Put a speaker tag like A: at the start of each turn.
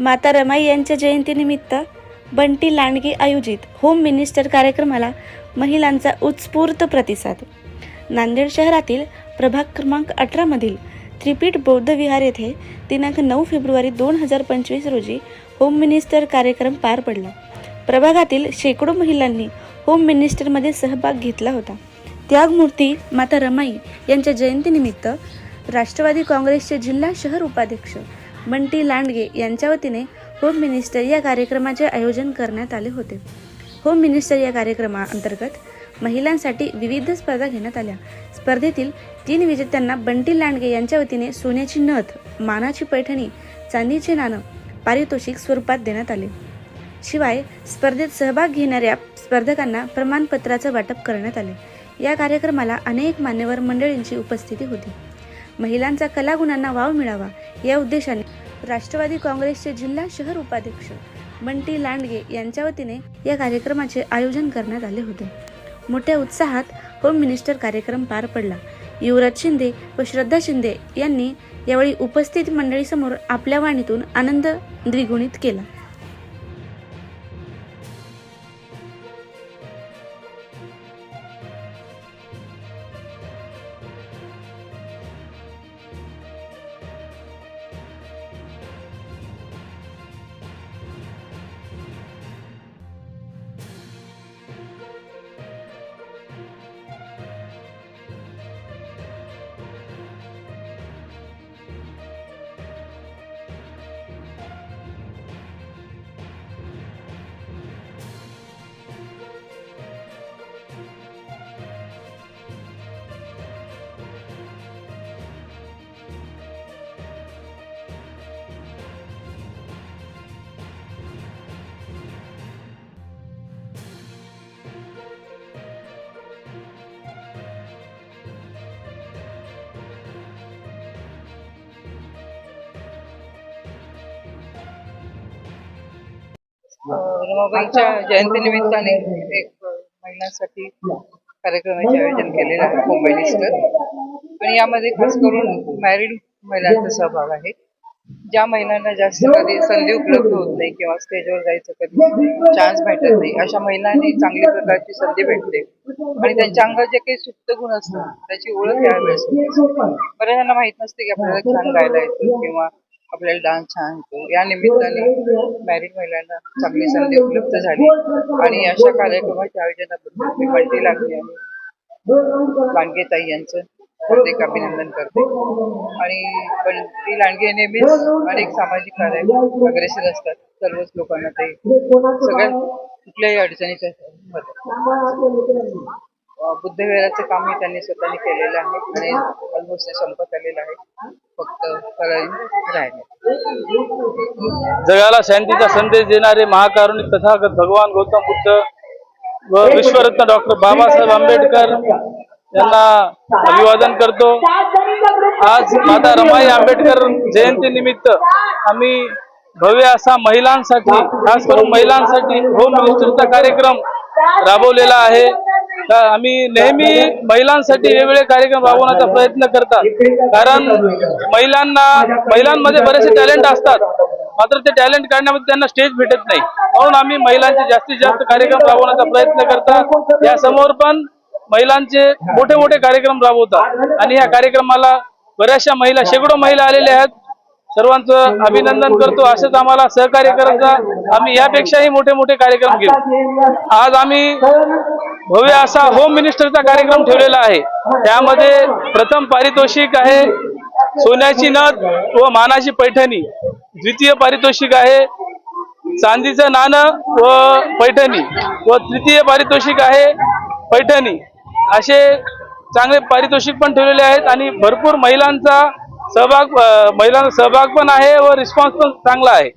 A: माता रमाई यांच्या जयंतीनिमित्त बंटी लांडगी आयोजित होम मिनिस्टर कार्यक्रमाला महिलांचा उत्स्फूर्त प्रतिसाद. नांदेड शहरातील प्रभाग क्रमांक अठरामधील त्रिपीठ बौद्ध विहार येथे दिनांक नऊ फेब्रुवारी दोन हजार पंचवीस रोजी होम मिनिस्टर कार्यक्रम पार पडला. प्रभागातील शेकडो महिलांनी होम मिनिस्टरमध्ये सहभाग घेतला होता. त्यागमूर्ती माता रमाई यांच्या जयंतीनिमित्त राष्ट्रवादी काँग्रेसचे जिल्हा शहर उपाध्यक्ष बंटी लांडगे यांच्या वतीने होम मिनिस्टर या कार्यक्रमाचे आयोजन करण्यात आले होते. होम मिनिस्टर या कार्यक्रमाअंतर्गत महिलांसाठी विविध स्पर्धा घेण्यात आल्या. स्पर्धेतील तीन विजेत्यांना बंटी लांडगे यांच्या वतीने सोन्याची नथ मानाची पैठणी चांदीचे नाणं पारितोषिक स्वरूपात देण्यात आले. शिवाय स्पर्धेत सहभाग घेणाऱ्या स्पर्धकांना प्रमाणपत्राचं वाटप करण्यात आले. या कार्यक्रमाला अनेक मान्यवर मंडळींची उपस्थिती होती. महिलांचा कलागुणांना वाव मिळावा या उद्देशाने राष्ट्रवादी काँग्रेसचे जिल्हा शहर उपाध्यक्ष बंटी लांडगे यांच्या वतीने या कार्यक्रमाचे आयोजन करण्यात आले होते. मोठ्या उत्साहात होम मिनिस्टर कार्यक्रम पार पडला. युवराज शिंदे व श्रद्धा शिंदे यांनी यावेळी उपस्थित मंडळीसमोर आपल्या वाणीतून आनंद द्विगुणित केला.
B: रमाबाईच्या जयंतीनिमित्ताने एक महिलांसाठी कार्यक्रमाचे आयोजन केलेलं आहे होम मिनिस्टर आणि यामध्ये खास करून मॅरिड महिलांचा सहभाग आहे. ज्या महिलांना जास्त कधी संधी उपलब्ध होत नाही किंवा स्टेजवर जायचं कधी चान्स भेटत नाही अशा महिलांनी चांगल्या प्रकारची संधी भेटते. आणि त्यांच्या अंगात जे काही सुप्त गुण असतात त्याची ओळख यावेळेस. बऱ्याच जणांना माहीत नसते की आपल्याला छान गायला येतं किंवा आपल्याला डान्स छान होतो या निमित्ताने मॅरिड महिलांना चांगली संधी उपलब्ध झाली. आणि अशा कार्यक्रमाच्या आयोजनाबद्दल मी बंटी लागली आणि लांडगे ताई यांचं प्रत्येक अभिनंदन करते. आणि बंटी लांडगे नेहमीच अनेक सामाजिक कार्य अग्रेसर असतात. सर्वच लोकांना ते सगळ्या कुठल्याही अडचणीच्या मदत अं, बुद्धविहाराचं कामही त्यांनी स्वतःने केलेलं आहे. आणि ऑलमोस्ट संपत आलेलं आहे. फक्त राहिले
C: जगाला शांतीचा संदेश देणारे महाकारुणिक तथागत भगवान गौतम बुद्ध व विश्वरत्न डॉक्टर बाबासाहेब आंबेडकर यांना अभिवादन करतो. आज माता रमाई आंबेडकर जयंती निमित्त आम्ही भव्य असा महिलांसाठी खास करून महिलांसाठी होम मिनिस्टरचा कार्यक्रम राबवलेला आहे. आम्ही नेहमी महिलांसाठी वेगवेगळे कार्यक्रम राबवण्याचा प्रयत्न करतात. कारण महिलांना महिलांमध्ये बरेचसे टॅलेंट असतात. मात्र ते टॅलेंट काढण्यामध्ये त्यांना स्टेज भेटत नाही. म्हणून आम्ही महिलांचे जास्तीत जास्त कार्यक्रम राबवण्याचा प्रयत्न करतात. या समोर पण महिलांचे मोठे मोठे कार्यक्रम राबवतात. आणि या कार्यक्रमाला बऱ्याचशा महिला शेकडो महिला आलेल्या आहेत. सर्वांचं अभिनंदन करतो. असंच आम्हाला सहकार्य करत आम्ही यापेक्षाही मोठे मोठे कार्यक्रम घेऊ. आज आम्ही भव्य असा होम मिनिस्टरचा कार्यक्रम ठेवलेला आहे. त्यामध्ये प्रथम पारितोषिक आहे सोन्याची नथ व मानाची पैठणी. द्वितीय पारितोषिक आहे चांदीचं नाणं व पैठणी. व तृतीय पारितोषिक आहे पैठणी. असे चांगले पारितोषिक पण ठेवलेले आहेत आणि भरपूर महिलांचा सहभाग महिलांचा सहभाग पण आहे व रिस्पॉन्स पण चांगला आहे.